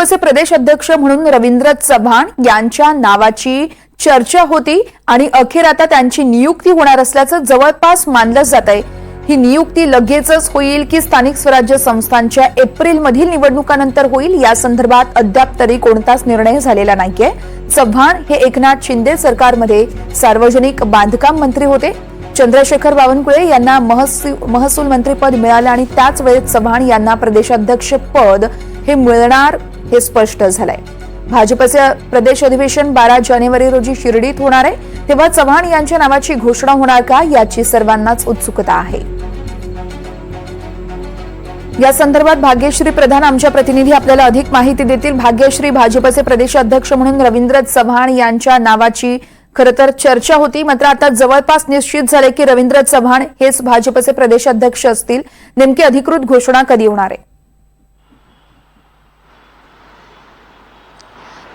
भाजपचे प्रदेश अध्यक्ष म्हणून रवींद्र चव्हाण यांच्या नावाची चर्चा होती आणि अखेर आता त्यांची नियुक्ती होणार असल्याचं जवळपास मानलं जात आहे ही नियुक्ती लगेचच होईल की स्थानिक स्वराज्य संस्थांच्या एप्रिलमधील निवडणुकानंतर होईल? या संदर्भात अद्याप तरी कोणताच निर्णय झालेला नाहीये. चव्हाण हे एकनाथ शिंदे सरकारमध्ये सार्वजनिक बांधकाम मंत्री होते. चंद्रशेखर बावनकुळे यांना महसू- महसूल मंत्रीपद मिळालं आणि त्याच वेळेत चव्हाण यांना प्रदेशाध्यक्ष पद हे मिळणार हे स्पष्ट झालंय. भाजपचे प्रदेश अधिवेशन बारा जानेवारी रोजी शिर्डीत होणार आहे. तेव्हा चव्हाण यांच्या नावाची घोषणा होणार का याची सर्वांनाच उत्सुकता आहे. या संदर्भात भाग्यश्री प्रधान आमच्या प्रतिनिधी आपल्याला अधिक माहिती देतील. भाग्यश्री भाजपचे प्रदेशाध्यक्ष म्हणून रवींद्र चव्हाण यांच्या नावाची खरं तर चर्चा होती. मात्र आता जवळपास निश्चित झाले की रवींद्र चव्हाण हेच भाजपचे प्रदेशाध्यक्ष असतील. नेमकी अधिकृत घोषणा कधी होणार आहे?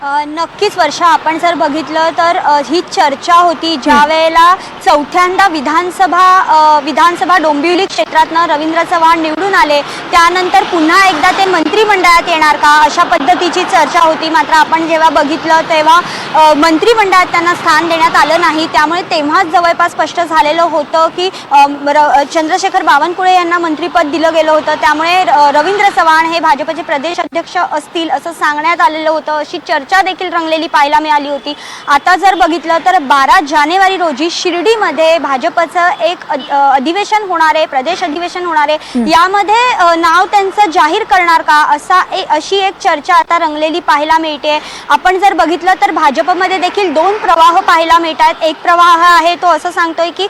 नक्कीच वर्षा आपण जर बघितलं तर ही चर्चा होती ज्या वेळेला चौथ्यांदा विधानसभा विधानसभा डोंबिवली क्षेत्रातनं रवींद्र चव्हाण निवडून आले त्यानंतर पुन्हा एकदा ते मंत्रिमंडळात येणार का? अशा पद्धतीची चर्चा होती. मात्र आपण जेव्हा बघितलं तेव्हा मंत्रिमंडळात त्यांना स्थान देण्यात आलं नाही. त्यामुळे तेव्हाच जवळपास स्पष्ट झालेलं होतं की र- चंद्रशेखर बावनकुळे यांना मंत्रिपद दिलं गेलं होतं. त्यामुळे रवींद्र चव्हाण हे भाजपचे प्रदेश अध्यक्ष असतील असं सांगण्यात आलेलं होतं. अशी चर्चा देखील रंगलेली पाहायला मिळाली होती. आता जर बघितलं तर बारा जानेवारी रोजी शिर्डीमध्ये भाजपचं एक अधिवेशन होणार आहे प्रदेश अधिवेशन होणार आहे. यामध्ये नाव त्यांचं जाहीर करणार का? असा ए- अशी एक चर्चा आता रंगलेली पाहायला मिळते. आपण जर बघितलं तर भाजपमध्ये देखील दोन प्रवाह पाहायला मिळत आहेत एक प्रवाह आहे तो असं सांगतोय की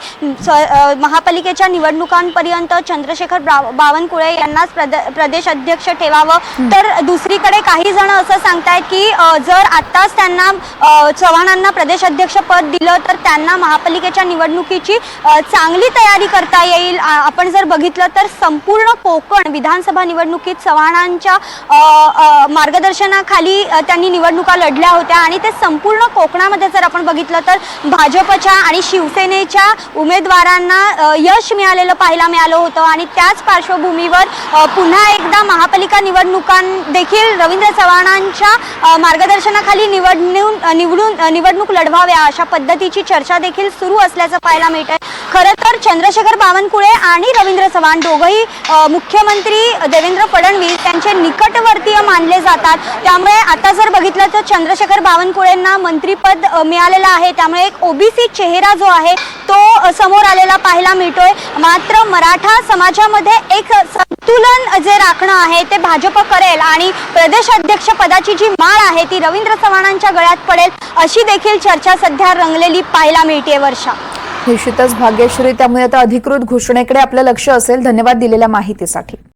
महापालिकेच्या निवडणुकांपर्यंत चंद्रशेखर बाव- बावनकुळे यांनाच प्रद- प्रदेश अध्यक्ष ठेवावं. तर दुसरीकडे काही जण असं सांगतायत की जर आत्ताच त्यांना चव्हाणांना प्रदेश अध्यक्ष पद दिलं तर त्यांना महापालिकेच्या निवडणुकीची चांगली तयारी करता येईल. आपण जर बघितलं तर संपूर्ण कोकण विधानसभा निवडणुकीत चव्हाणांच्या मार्गदर्शनाखाली त्यांनी निवडणुका लढल्या होत्या. आणि ते संपूर्ण कोकणामध्ये जर आपण बघितलं तर भाजपच्या आणि शिवसेनेच्या उमेदवारांना यश मिळालेलं पाहायला मिळालं होतं. आणि त्याच पार्श्वभूमीवर पुन्हा एकदा महापालिका निवडणुकां देखील रवींद्र चव्हाणांच्या मार्गदर्शन मार्गदर्शनाखाली निवडणूक निवडून निवडणूक लढवाव्या अशा पद्धतीची चर्चा देखील सुरू असल्याचं पाहायला मिळत आहे खरं तर चंद्रशेखर बावनकुळे आणि रवींद्र चव्हाण दोघंही मुख्यमंत्री देवेंद्र फडणवीस यांचे निकटवर्तीय मानले जातात. त्यामुळे आता जर बघितलं तर चंद्रशेखर बावनकुळेंना मंत्रीपद मिळालेलं आहे. त्यामुळे एक ओबीसी चेहरा जो आहे तो समोर आलेला पाहायला मिळतोय. मात्र मराठा समाजामध्ये एक संतुलन जे राखणं आहे ते भाजप करेल आणि प्रदेशाध्यक्ष पदाची जी माळ आहे ती रवींद्र चव्हाणांच्या गळ्यात पडेल अशी देखील चर्चा सध्या रंगलेली पाहायला मिळते वर्षा. निश्चितच भाग्यश्री त्यामुळे आता अधिकृत घोषणेकडे आपलं लक्ष असेल. धन्यवाद दिलेल्या माहितीसाठी.